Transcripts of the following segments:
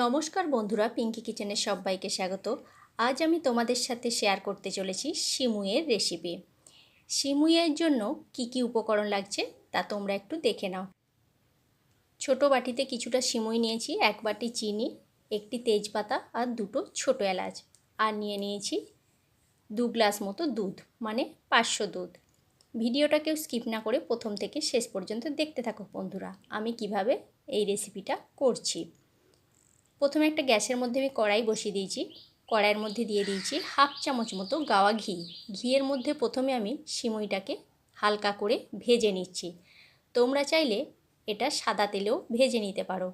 নমস্কার বন্ধুরা পিঙ্কি কিচেনের সবাইকে স্বাগত। আজ আমি তোমাদের সাথে শেয়ার করতে চলেছি সিমুইয়ের রেসিপি সিমুইয়ের জন্য কি কি উপকরণ লাগছে তা তোমরা একটু দেখে নাও। ছোট বাটিতে কিছুটা সিমুই নিয়েছি, এক বাটি চিনি, একটি তেজপাতা আর দুটো ছোট এলাচ। আর নিয়ে নিয়েছি দু গ্লাস মতো দুধ মানে পাঁচশো দুধ। ভিডিওটা কেউ স্কিপ না করে প্রথম থেকে শেষ পর্যন্ত দেখতে থাকো বন্ধুরা, আমি কীভাবে এই রেসিপিটা করছি। প্রথমে একটা গ্যাসের মধ্যে আমি কড়াই বসিয়ে দিয়েছি। কড়াইয়ের মধ্যে দিয়ে দিয়েছি হাফ চামচ মতো গাওয়া ঘি। ঘিয়ের মধ্যে প্রথমে আমি সিমইটাকে হালকা করে ভেজে নিচ্ছি। তোমরা চাইলে এটা সাদা তেলেও ভেজে নিতে পারো।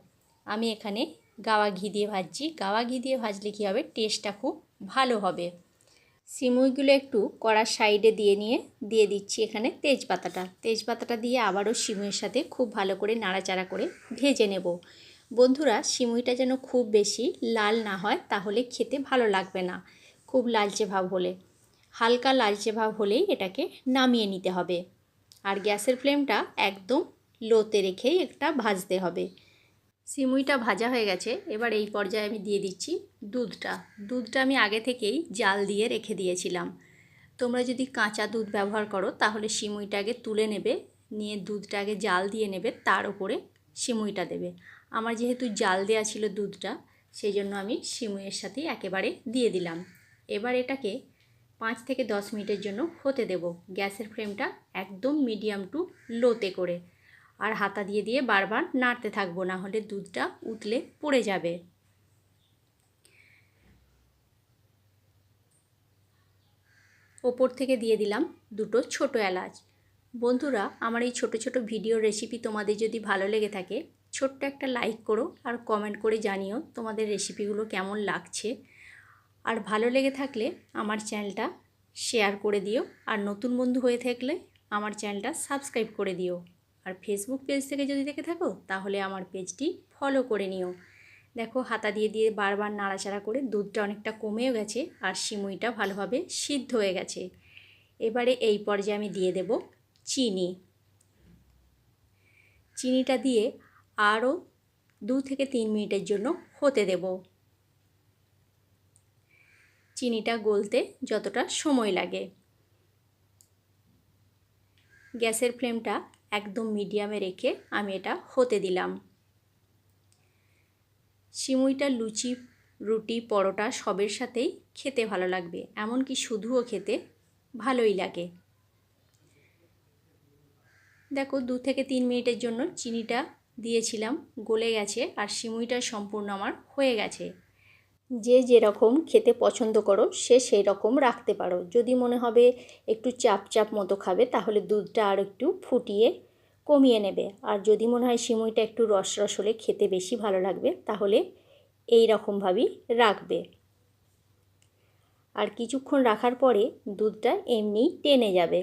আমি এখানে গাওয়া ঘি দিয়ে ভাজছি। গাওয়া ঘি দিয়ে ভাজলে কী হবে? টেস্টটা খুব ভালো হবে। সিমুইগুলো একটু কড়ার সাইডে দিয়ে নিয়ে, দিয়ে দিচ্ছি এখানে তেজপাতাটা। তেজপাতাটা দিয়ে আবারও সিমুইয়ের সাথে খুব ভালো করে নাড়াচাড়া করে ভেজে নেব। বন্ধুরা, সিমুইটা যেন খুব বেশি লাল না হয়, তাহলে খেতে ভালো লাগবে না। খুব লালচে ভাব হলে। হালকা লালচে ভাব হলেই এটাকে নামিয়ে নিতে হবে। আর গ্যাসের ফ্লেমটা একদম লোতে রেখেই একটা ভাজতে হবে। সিমুইটা ভাজা হয়ে গেছে, এবার এই পর্যায়ে আমি দিয়ে দিচ্ছি দুধটা। দুধটা আমি আগে থেকেই জাল দিয়ে রেখে দিয়েছিলাম। তোমরা যদি কাঁচা দুধ ব্যবহার করো, তাহলে সিমুইটা আগে তুলে নেবে, নিয়ে দুধটা আগে জাল দিয়ে নেবে, তার উপরে সিমুইটা দেবে। আমার যেহেতু জাল দেওয়া ছিল দুধটা সেই জন্য আমি সিমুইয়ের সাথেই একেবারে দিয়ে দিলাম। এবার এটাকে পাঁচ থেকে দশ মিনিটের জন্য হতে দেব। গ্যাসের ফ্লেমটা একদম মিডিয়াম টু লোতে করে। আর হাতা দিয়ে দিয়ে বারবার নাড়তে থাকব, না হলে দুধটা উতলে পড়ে যাবে। ওপর থেকে দিয়ে দিলাম দুটো ছোট এলাচ। বন্ধুরা, আমার এই ছোট ছোট ভিডিও রেসিপি তোমাদের যদি ভালো লেগে থাকে ছোট্ট একটা লাইক করো আর কমেন্ট করে জানিও তোমাদের রেসিপিগুলো কেমন লাগছে। আর ভালো লেগে থাকলে আমার চ্যানেলটা শেয়ার করে দিও। আর নতুন বন্ধু হয়ে থাকলে আমার চ্যানেলটা সাবস্ক্রাইব করে দিও। আর ফেসবুক পেজ থেকে যদি দেখে থাকো তাহলে আমার পেজটি ফলো করে নিও। দেখো হাতা দিয়ে দিয়ে বারবার নাড়াচাড়া করে দুধটা অনেকটা কমেও গেছে আর সিমুইটা ভালোভাবে সিদ্ধ হয়ে গেছে। এবারে এই পর্যায়ে আমি দিয়ে দেব চিনি। চিনিটা দিয়ে আরও দু থেকে তিন মিনিটের জন্য হতে দেব। চিনিটা গলতে যতটা সময় লাগে। গ্যাসের ফ্লেমটা একদম মিডিয়ামে রেখে আমি এটা হতে দিলাম। সিমুইটা, লুচি, রুটি, পরোটা সবের সাথেই খেতে ভালো লাগবে, এমনকি শুধুও খেতে ভালোই লাগে। দেখো, দু থেকে তিন মিনিটের জন্য চিনিটা দিয়েছিলাম, গলে গেছে আর সিমুইটা সম্পূর্ণ আমার হয়ে গেছে। যে যেরকম খেতে পছন্দ করো, সে সেই রকম রাখতে পারো। যদি মনে হবে একটু চাপ চাপ মতো খাবে, তাহলে দুধটা আর একটু ফুটিয়ে কমিয়ে নেবে। আর যদি মনে হয় সিমুইটা একটু রস রস হলে খেতে বেশি ভালো লাগবে, তাহলে এই রকমভাবেই রাখবে। আর কিছুক্ষণ রাখার পরে দুধটা এমনিই টেনে যাবে।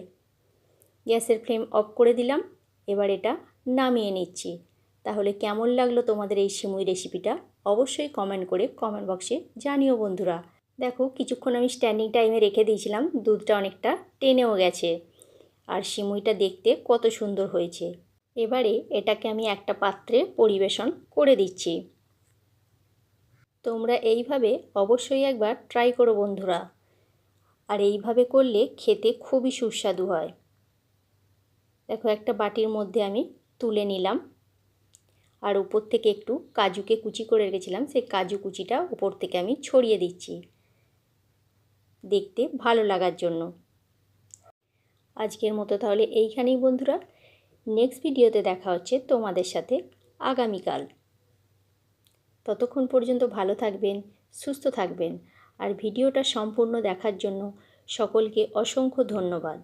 গ্যাসের ফ্লেম অফ করে দিলাম, এবার এটা নামিয়ে নিচ্ছি। তাহলে কেমন লাগল তোমাদের এই সিমুই রেসিপিটা অবশ্যই কমেন্ট করে কমেন্ট বক্সে জানিও বন্ধুরা। দেখো, কিছুক্ষণ আমি স্ট্যান্ডিং টাইমে রেখে দিয়েছিলাম, দুধটা অনেকটা টেনেও গেছে। আর সিমুইটা দেখতে কত সুন্দর হয়েছে। এবারে এটাকে আমি একটা পাত্রে পরিবেশন করে দিচ্ছি। তোমরা এইভাবে অবশ্যই একবার ট্রাই করো বন্ধুরা। আর এইভাবে করলে খেতে খুবই সুস্বাদু হয়। দেখো, একটা বাটির মধ্যে আমি তুলে নিলাম। আর উপর থেকে একটু কাজুকে কুচি করে রেখেছিলাম, সেই কাজু কুচিটা উপর থেকে আমি ছড়িয়ে দিচ্ছি। দেখতে ভালো লাগার জন্য। আজকের মতো তাহলে এইখানেই বন্ধুরা। নেক্সট ভিডিওতে দেখা হচ্ছে তোমাদের সাথে আগামীকাল। ততক্ষণ পর্যন্ত ভালো থাকবেন, সুস্থ থাকবেন। আর ভিডিওটা সম্পূর্ণ দেখার জন্য সকলকে অসংখ্য ধন্যবাদ।